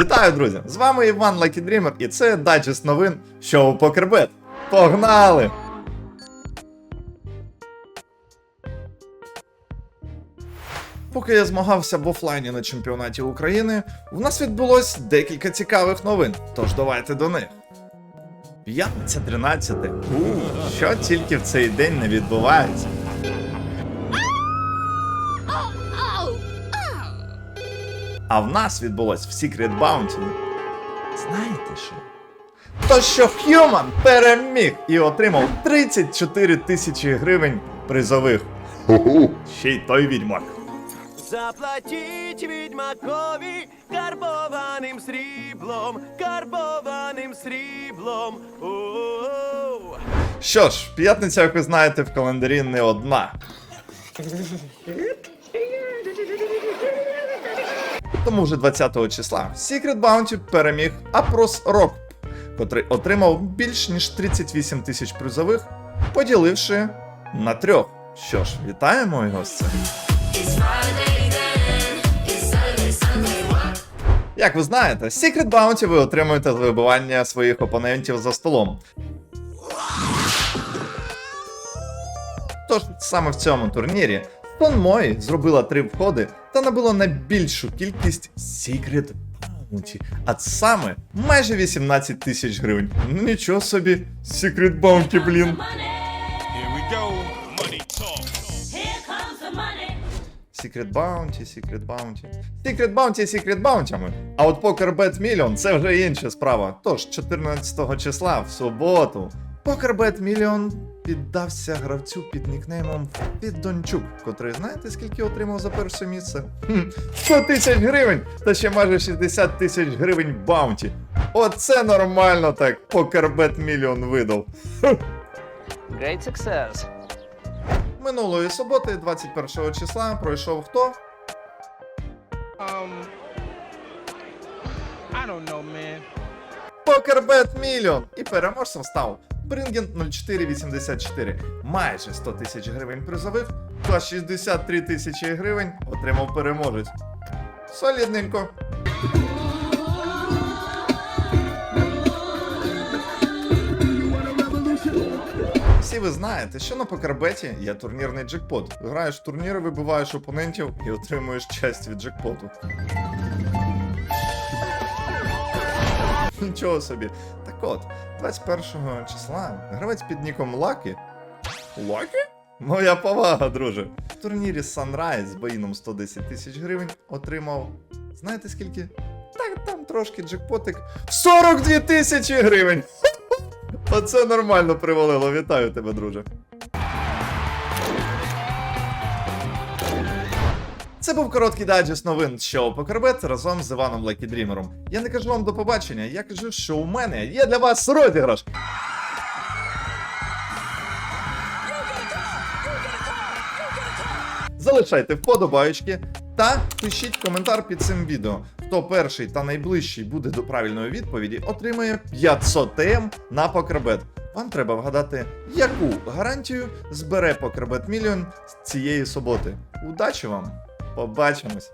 Вітаю, друзі! З вами Іван Dreamer і це дайджест новин шоу Покербет. Погнали! Поки я змагався в офлайні на чемпіонаті України, в нас відбулось декілька цікавих новин. Тож давайте до них. П'ятниця 13. У, що тільки в цей день не відбувається. А в нас відбулось в Secret Bounty. Знаєте що? То що Human переміг і отримав 34 тисячі гривень призових. Ще й той відьмак. Заплатіть відьмакові карбованим сріблом, карбованим сріблом. О-о-о. Що ж, п'ятниця, як ви знаєте, в календарі не одна. Тому вже 20 числа Secret Bounty переміг Апрос Рок, котрий отримав більш ніж 38 тисяч призових, поділивши на трьох. Що ж, вітаємо його з цим. Як ви знаєте, Secret Bounty ви отримуєте за вибивання своїх опонентів за столом. Тож саме в цьому турнірі Тон Мой зробила три входи та набила найбільшу кількість Secret Bounty, а саме майже 18 тисяч гривень. Ну нічого собі, Secret Bounty, блін. Secret Bounty, Secret Bounty. Secret Bounty, Secret Bounty. А от Poker Bet Million це вже інша справа. Тож, 14 числа в суботу. Bet Million піддався гравцю під нікнеймом Піддончук, котрий знаєте скільки отримав за перше місце? Хм, 100 тисяч гривень та ще майже 60 тисяч гривень баунті. Оце нормально так Bet Million видав. Great success. Минулої суботи, 21 числа, пройшов хто? Um, I don't know, man. Покербет Мільйон! І переможцем став Бринген 0484. Майже 100 тисяч гривень призових та 63 тисячі гривень отримав переможець. Солідненько. Всі ви знаєте, що на покербеті є турнірний джекпот. Граєш в турніри, вибиваєш опонентів і отримуєш часть від джекпоту. Нічого собі. Так от, 21 числа гравець під ніком Лакі. Лакі? Моя повага, друже. В турнірі Sunrise з боїном 110 тисяч гривень отримав. Знаєте скільки? Так, там трошки джекпотик. 42 тисячі гривень! Оце нормально привалило. Вітаю тебе, друже. Це був короткий дайджест новин з шоу Покербет разом з Іваном Лекі Дрімером. Я не кажу вам до побачення, я кажу, що у мене є для вас розіграш. Залишайте вподобаєчки та пишіть коментар під цим відео. Хто перший та найближчий буде до правильної відповіді, отримає 500 ТМ на Покербет. Вам треба вгадати, яку гарантію збере Покербет Мільйон з цієї суботи. Удачі вам! Побачимось!